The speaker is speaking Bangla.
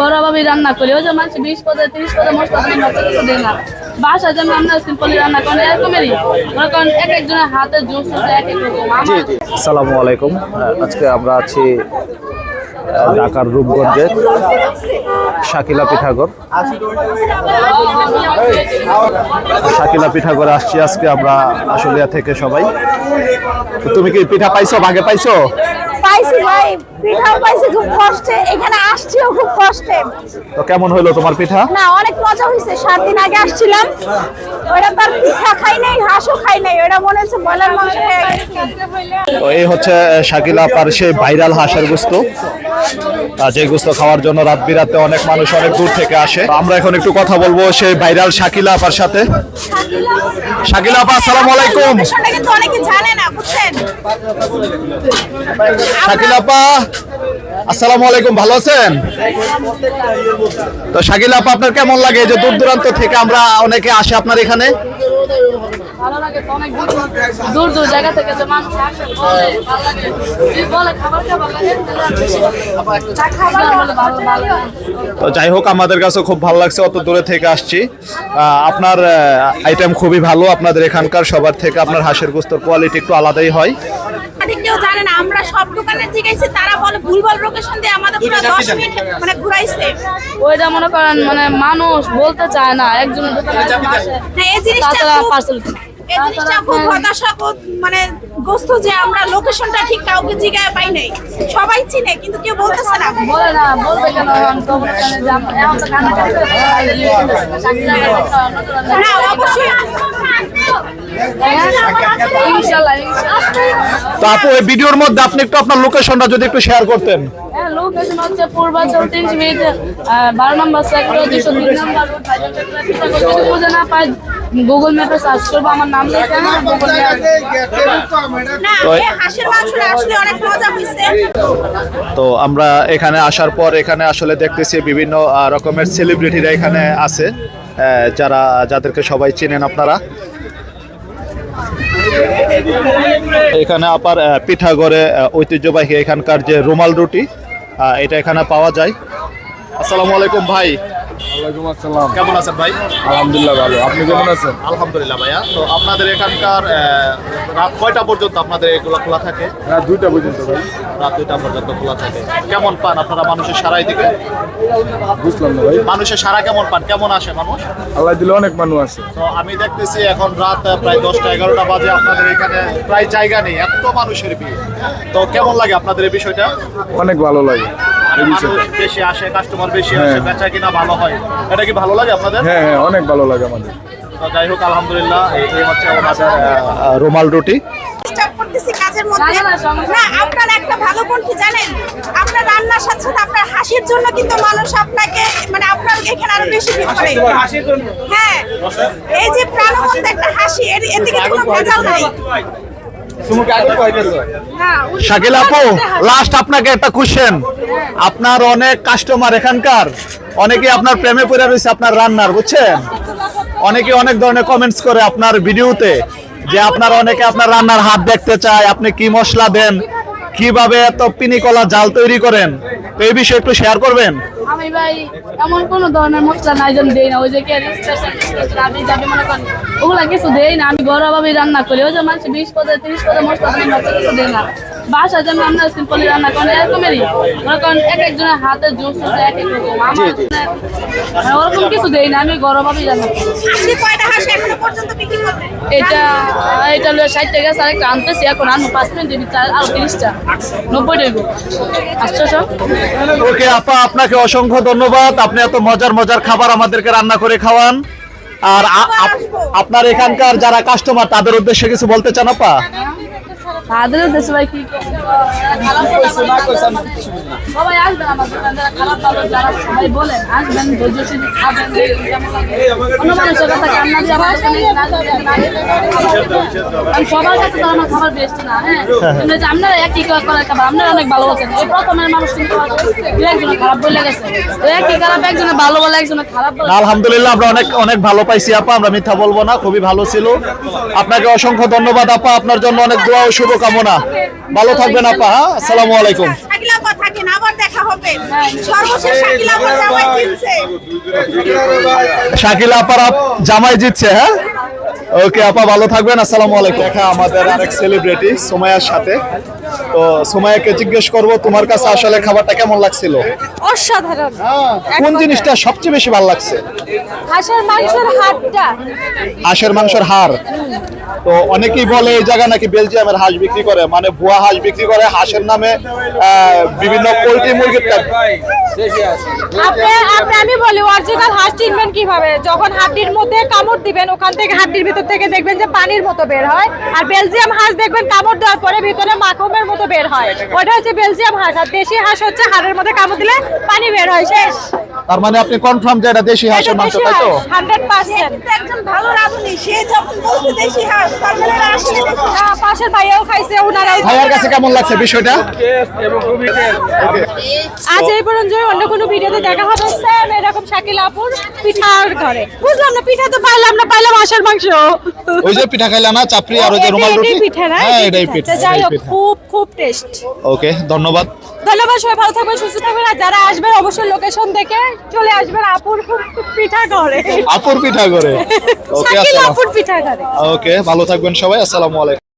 ঘরোয়াভাবেই রান্না করি। ওই যে মানুষ বিশ পদে, তিরিশ পদে মশলা মশলা কিছু দিই না বাসা যেমন আমরা সিম্পলি রান্না করি, এরকমেরই। করেন এক একজনের হাতে আছে এক এক রকম। আসসালামু আলাইকুম। আজকে আমরা আছি ঢাকার রূপগঞ্জে শাকিলা পিঠাগর। শাকিলা পিঠাগরে আসছি আজকে আমরা আশুলিয়া থেকে সবাই। তুমি কি পিঠা পাইছো? ভাগে পাইছো? পাইছি ভাই পিঠাও পাইছি খুব কষ্টে এখানে আসছিও খুব কষ্টে। তো কেমন হইল তোমার পিঠা? না অনেক মজা হয়েছে সাত দিন আগে আসছিলাম। ওরা তার পিঠা খাই নাই মনে হচ্ছে বলার মাংস এই হচ্ছে শাকিলা আপার সেই ভাইরাল হাঁসের গুস্ত। যে গুস্ত খাওয়ার জন্য রাত বিরাতে অনেক মানুষ অনেক দূর থেকে আসে। আমরা এখন একটু কথা বলব সেই ভাইরাল শাকিলা আপার সাথে। শাকিলা আপা আসসালামু আলাইকুম। শাকিল আপা আসসালামু আলাইকুম ভালো আছেন? তো শাকিল আপা আপনার কেমন লাগে? যে দূর দূরান্ত থেকে আমরা অনেকে আসে আপনার এখানে। তো দূর দূর। দূর জায়গা থেকে যে মানুষ আসে বলে ভালো লাগে। বলে খাবার খাবার লাগে চা খাবার বলে ভালো ভালো লাগে। তো যাই হোক আমাদের কাছে খুব ভালো লাগছে অত দূরে থেকে আসছি। আপনার আইটেম খুবই ভালো আপনাদের এখানকার সবার থেকে আপনার হাঁসের গোস্তর কোয়ালিটি একটু আলাদাই হয়। সঠিক কেউ জানে না আমরা সব দোকানে জিজ্ঞাসি তারা বলে ভুলভাল লোকেশন দিয়ে আমাদের পুরো দশ মিনিট মানে ঘুরাইছে। ওইটা মনে করেন মানে মানুষ বলতে চায় না একজনের দোকানে একজন আসে, হ্যাঁ এই জিনিসটা পার্সেল এই জিনিসটা খুব হতাশা মানে যে আমরা লোকেশনটা ঠিক কাউকে জিগায় পাই নাই। সবাই চিনে কিন্তু কেউ বলতেছে না। বলে না বলবে কেন? না অবশ্যই। তো আপু এই ভিডিওর মধ্যে আপনি একটু আপনার লোকেশনটা যদি একটু শেয়ার করতেন। হ্যাঁ লোকেশন হচ্ছে পূর্বাচল তিন মিনিট বারো নম্বর সেক্টর দুশো তিন নম্বর রোড চট্টগ্রাম গুগল ম্যাপে সার্চ করব আমার নাম লিখে গুগল না এই হাঁসের মাংসটা আসলে অনেক মজা হয়েছে তো আমরা এখানে আসার পর এখানে আসলে দেখতেছি বিভিন্ন রকমের সেলিব্রিটিরা এখানে আছে যারা যাদেরকে সবাই চেনেন আপনারা। এখানে আবার পিঠাগড়ে ঐতিহ্যবাহী এখানকার যে রুমাল রুটি এটা এখানে পাওয়া যায়। আসসালামু আলাইকুম ভাই। ওয়ালাইকুম আসসালাম। কেমন আছেন ভাই? আলহামদুলিল্লাহ ভালো। আপনি কেমন আছেন? আলহামদুলিল্লাহ ভাইয়া। তো আপনাদের এখানকার রাত কয়টা পর্যন্ত আপনাদের এগুলো খোলা থাকে? রাত দুইটা পর্যন্ত ভাই। রাত দুইটা পর্যন্ত খোলা থাকে। কেমন পান আপনারা মানুষের সারাই দিকে? বুঝলাম না ভাই। মানুষের সারা কেমন পান? কেমন আসে মানুষ? আল্লাহ দিলে অনেক মানুষ আছে। তো আমি দেখতেছি এখন রাত প্রায় দশটা এগারোটা বাজে। আপনাদের এখানে প্রায় জায়গা নেই। এত মানুষের ভিড়। তো কেমন লাগে আপনাদের এই বিষয়টা? অনেক ভালো লাগে। বেশি আসে কাস্টমার বেশি হ্যাঁ। আসে বেচা কিনা ভালো হয়। এটা কি ভালো লাগে আপনাদের? হ্যাঁ হ্যাঁ অনেক ভালো লাগে আমাদের। তো যাই হোক আলহামদুলিল্লাহ এই হচ্ছে ওনাদের রুমাল রুটি। করতেছি কাজের মধ্যে। না, আপনার একটা ভালো গুণ কি জানেন? আপনার রান্নার সাথে সাথে আপনার হাসির জন্য কিন্তু মানুষ আপনাকে মানে আপনার এখানে আরও বেশি ভিড় করে। হ্যাঁ। এই যে প্রাণবন্ত একটা হাসি এর এদিকে কোনো ভেজাল নাই। শাকিল আপু লাস্ট আপনাকে একটা কোশ্চেন আপনার অনেক কাস্টমার এখানকার অনেকে আপনার প্রেমে পড়ে রয়েছে আপনার রান্নার বুঝছেন? অনেকে অনেক ধরনের কমেন্টস করে আপনার ভিডিওতে যে আপনার অনেকে আপনার রান্নার হাত দেখতে চায় আপনি কি মশলা দেন? কীভাবে এত পিনিকলা জাল তৈরি করেন? তো এই বিষয়ে একটু শেয়ার করবেন? আমি ভাই এমন কোন ধরনের মশলা নাই যেন দেই না। ওই যে আমি যাবে মনে করেন ওগুলা কিছু দেই না। আমি ঘরোয়াভাবেই রান্না করি। ওই যে মানুষ বিশ পদে তিরিশ পদে মশলা কিছু দেই না। বাসা যেমন আমরা সিম্পলি রান্না করি এরকমেরই। মনে করেন এক একজনের হাতে জুস আছে এক এক রকম। আমার মানে ওরকম কিছু দেই না। আমি ঘরোয়াভাবেই রান্না করি। হাসি কয়টা হাসি এখনও পর্যন্ত বিক্রি করবেন এটা এটা লয়ে ষাট টাকা আছে আরেকটা আনতেছি। এখন আনব পাঁচ মিনিট আর তিরিশটা। ওকে, আপা, আপনাকে অসংখ্য ধন্যবাদ। আপনি এত মজার মজার খাবার আমাদেরকে রান্না করে খাওয়ান। আর আপনার এখানকার যারা কাস্টমার তাদের উদ্দেশ্যে কিছু বলতে চান, আপা? তাদের উদ্দেশ্যে ভাই কি আলহামদুলিল্লাহ, আমরা অনেক অনেক ভালো পাইছি, আপা। আমরা মিথ্যা বলব না, খুবই ভালো ছিল। আপনাকে অসংখ্য ধন্যবাদ, আপা। আপনার জন্য অনেক দোয়া ও শুভ শুভকামনা। ভালো থাকবেন আপা হ্যাঁ? আসসালামু আলাইকুম। শাকিলা আপার আপ- জামাই জিতছে হ্যাঁ? ওকে আপা, ভালো থাকবেন। আসসালামু আলাইকুম। দেখা আমাদের আরেক সেলিব্রিটি সময়ের সাথে। তো জিজ্ঞেস করব তোমার কাছে আসলে খাবারটা কেমন লাগছিল? অসাধারণ। কোন জিনিসটা সবচেয়ে বেশি ভালো লাগছে? হাঁসের মাংসের হাড়টা। হাঁসের মাংসের হাড়। তো অনেকেই বলে এই জায়গা নাকি বেলজিয়ামের হাঁস বিক্রি করে মানে ভুয়া হাঁস বিক্রি করে হাঁসের নামে বিভিন্ন পোল্ট্রি মুরগির আমি বলি অরিজিনাল হাঁস চিনবেন কীভাবে? যখন হাড্ডির মধ্যে কামড় দিবেন ওখান থেকে হাড্ডির ভিতর থেকে দেখবেন যে পানির মতো বের হয়। আর বেলজিয়াম হাঁস দেখবেন কামড় দেওয়ার পরে ভিতরে মাখমের মতো বের হয়। ওটা হচ্ছে বেলজিয়াম হাঁস আর দেশি হাঁস হচ্ছে হাড়ের মধ্যে কামড় দিলে পানি বের হয় শেষ। তার মানে আপনি কনফার্ম যে এটা দেশি হাঁসের মাংস তাই তো? Hundred percent. কিন্তু একজন ভালো রাঁধুনি সে যখন বলছে দেশি হাঁস তার মানে আসলে পাশের ভাইয়াও খাইছে ওনারাও ভাইয়ার কাছে কেমন লাগছে বিষয়টা? আজ এই পর্যন্ত অন্য কোনো ভিডিওতে দেখা হবে। স্যাম এরকম শাকিল আপুর পিঠার ঘরে। বুঝলাম না পিঠা তো পাইলাম না পাইলাম হাঁসের মাংস। ওই যে পিঠা খাইলা না চাপড়ি আর ওই যে রুমাল রুটি? পিঠা না? হ্যাঁ এটাই পিঠা। আচ্ছা, যাই হোক খুব খুব টেস্ট। ওকে ধন্যবাদ। ধন্যবাদ সবাই ভালো থাকবেন সুস্থ থাকবেন। আর যারা আসবেন অবশ্যই লোকেশন দেখে চলে আসবেন আপুর পিঠা ঘরে আপুর পিঠা করে ওকে আপুর পিঠা ঘরে ওকে ভালো থাকবেন সবাই আসসালামু আলাইকুম।